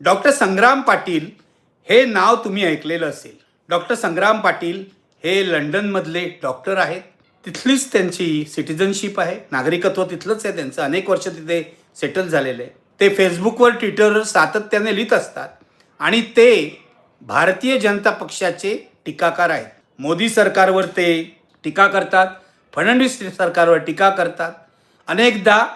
Doctor Sangram Patil हे नाव तुम्ही ऐकलेलं असेल. डॉक्टर संग्राम पाटील हे लंडनमधले डॉक्टर आहेत. तिथलीच त्यांची सिटिझनशिप आहे. नागरिकत्व तिथलंच आहे त्यांचं. अनेक वर्ष तिथे सेटल झालेलं आहे. ते फेसबुकवर ट्विटरवर सातत्याने लिहित असतात. आणि ते भारतीय जनता पक्षाचे टीकाकार आहेत. मोदी सरकारवर ते टीका करतात. फडणवीस सरकारवर टीका करतात. अनेकदा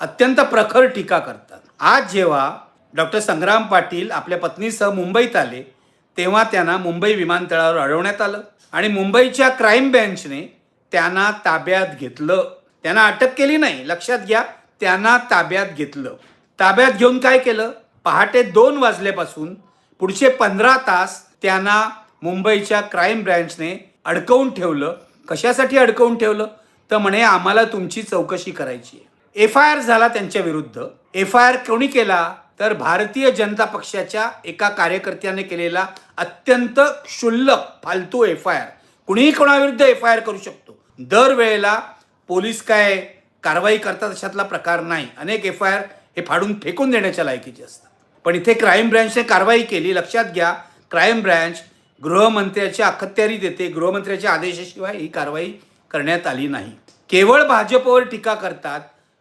अत्यंत प्रखर टीका करतात. आज जेव्हा डॉक्टर संग्राम पाटील आपल्या पत्नीसह मुंबईत आले तेव्हा त्यांना मुंबई विमानतळावर अडवण्यात आलं आणि मुंबईच्या क्राईम बेंचने त्यांना ताब्यात घेतलं. त्यांना अटक केली नाही लक्षात घ्या त्यांना ताब्यात घेतलं. ताब्यात घेऊन काय केलं? पहाटे दोन वाजल्यापासून पुढचे पंधरा तास त्यांना मुंबईच्या क्राईम ब्रँचने अडकवून ठेवलं. कशासाठी अडकवून ठेवलं? तर म्हणे आम्हाला तुमची चौकशी करायची आहे. एफ आय आर झाला त्यांच्या विरुद्ध. एफ आय आर कोणी केला? तर भारतीय जनता पक्षाच्या एका कार्यकर्त्याने केलेला अत्यंत क्षुल्लक फालतू एफ आय आर कुणीही कोणाविरुद्ध एफ आय आर करू शकतो. दरवेळेला पोलीस काय कारवाई करतात अशातला प्रकार नाही. अनेक एफ आय आर हे फाडून फेकून देण्याच्या लायकीचे असतात. पण इथे क्राईम ब्रँचने कारवाई केली. लक्षात घ्या क्राईम ब्रँच गृहमंत्र्याच्या अखत्यारी देते. गृहमंत्र्याच्या आदेशाशिवाय ही कारवाई करण्यात आली नाही. केवळ भाजपवर टीका करतात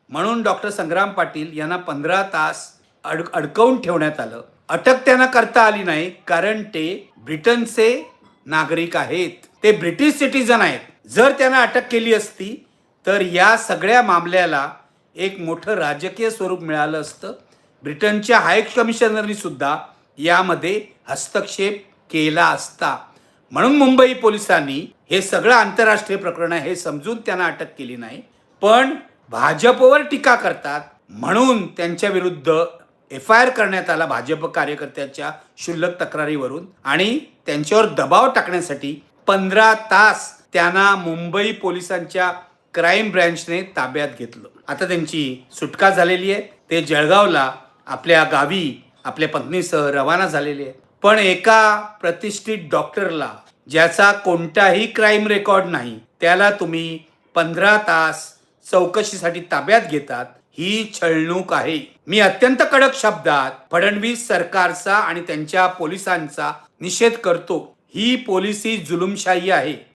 म्हणून डॉक्टर संग्राम पाटील यांना पंधरा तास अड अडकवून ठेवण्यात आलं. अटक त्यांना करता आली नाही कारण ते ब्रिटनचे नागरिक आहेत. ते ब्रिटिश सिटीजन आहेत. जर त्यांना अटक केली असती तर या सगळ्या मामल्याला एक मोठं राजकीय स्वरूप मिळालं असतं. ब्रिटनच्या हाय कमिशनरनी सुद्धा यामध्ये हस्तक्षेप केला असता. म्हणून मुंबई पोलिसांनी हे सगळं आंतरराष्ट्रीय प्रकरण आहे हे समजून त्यांना अटक केली नाही. पण भाजपवर टीका करतात म्हणून त्यांच्या विरुद्ध एफ आय आर करण्यात आला भाजप कार्यकर्त्याच्या क्षुल्लक तक्रारीवरून आणि त्यांच्यावर दबाव टाकण्यासाठी पंधरा तास त्यांना मुंबई पोलिसांच्या क्राईम ब्रँचने ताब्यात घेतलं. आता त्यांची सुटका झालेली आहे. ते जळगावला आपल्या गावी आपल्या पत्नीसह रवाना झालेले आहेत. पण एका प्रतिष्ठित डॉक्टरला ज्याचा कोणताही क्राईम रेकॉर्ड नाही त्याला तुम्ही पंधरा तास चौकशीसाठी ताब्यात घेतात. ही छळणूक आहे. मी अत्यंत कडक शब्दात फडणवीस सरकारचा आणि त्यांच्या पोलिसांचा निषेध करतो. ही पोलिसी जुलुमशाही आहे.